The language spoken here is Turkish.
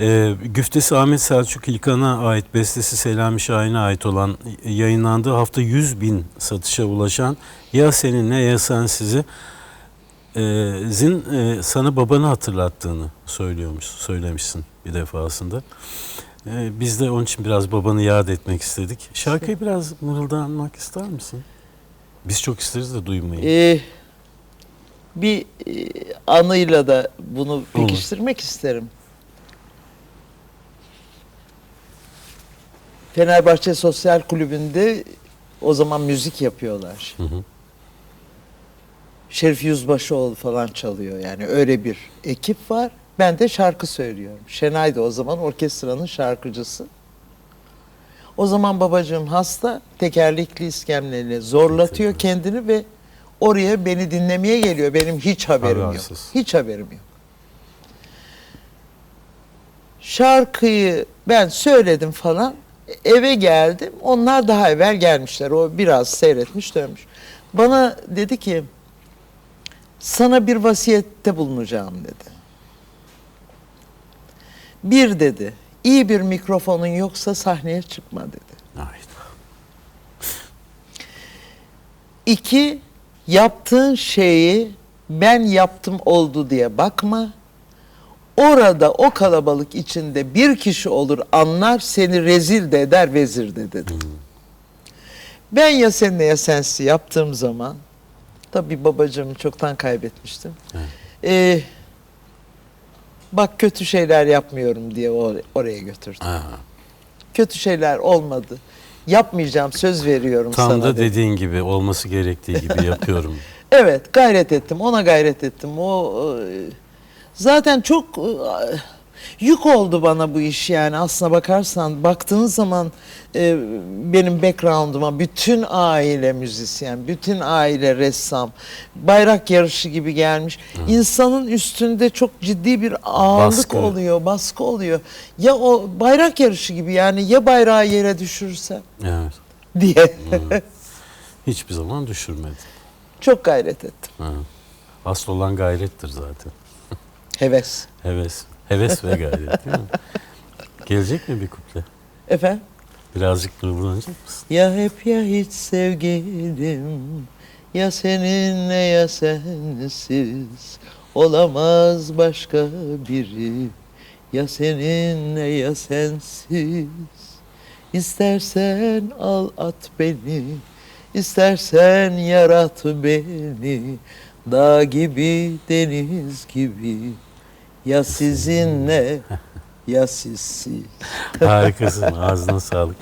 Ee, güftesi Ahmet Selçuk İlkan'a ait bestesi Selami Şahin'e ait olan yayınlandığı hafta 100 bin satışa ulaşan Ya Seninle Ya Sensiz'i e, Zin e, sana babanı hatırlattığını söylüyormuş, söylemişsin bir defasında. E, biz de onun için biraz babanı yad etmek istedik. Şarkıyı biraz mırıldanmak ister misin? Biz çok isteriz de duymayı. Ee, bir e, anıyla da bunu pekiştirmek isterim. Fenerbahçe Sosyal Kulübü'nde o zaman müzik yapıyorlar. Hı hı. Şerif Yüzbaşıoğlu falan çalıyor yani öyle bir ekip var. Ben de şarkı söylüyorum. Şenay da o zaman orkestranın şarkıcısı. O zaman babacığım hasta tekerlekli iskemleyle zorlatıyor kendini ve oraya beni dinlemeye geliyor. Benim hiç haberim yok. Habersiz. Hiç haberim yok. Şarkıyı ben söyledim falan. Eve geldim. Onlar daha evvel gelmişler. O biraz seyretmiş dönmüş. Bana dedi ki sana bir vasiyette bulunacağım dedi. Bir dedi, iyi bir mikrofonun yoksa sahneye çıkma dedi. Hayda. İki, yaptığın şeyi ben yaptım oldu diye bakma. Orada o kalabalık içinde bir kişi olur anlar seni rezil de eder vezir de dedi. Ben ya seninle ya sensiz yaptığım zaman tabii babacığımı çoktan kaybetmiştim. Ee, bak kötü şeyler yapmıyorum diye or- oraya götürdüm. Ha. Kötü şeyler olmadı. Yapmayacağım söz veriyorum Tam sana da dedi. dediğin gibi olması gerektiği gibi yapıyorum. Evet gayret ettim ona gayret ettim. O e, zaten çok e, yük oldu bana bu iş yani aslına bakarsan baktığın zaman e, benim background'uma bütün aile müzisyen, bütün aile ressam, bayrak yarışı gibi gelmiş. İnsanın üstünde çok ciddi bir ağırlık Baskı. oluyor, baskı oluyor. Ya o bayrak yarışı gibi yani ya bayrağı yere düşürse evet. diye Hiçbir zaman düşürmedim. çok gayret ettim. Ha. Asıl olan gayrettir zaten. Heves. Heves. Heves ve gayret değil mi? Gelecek mi bir kuple? Efendim? Birazcık nurlanacak mısın? Ya hep ya hiç sevgilim Ya seninle ya sensiz Olamaz başka biri Ya seninle ya sensiz İstersen al at beni İstersen yarat beni Dağ gibi deniz gibi Ya sizinle ya sizsiz Harikasın. Ağzına sağlık.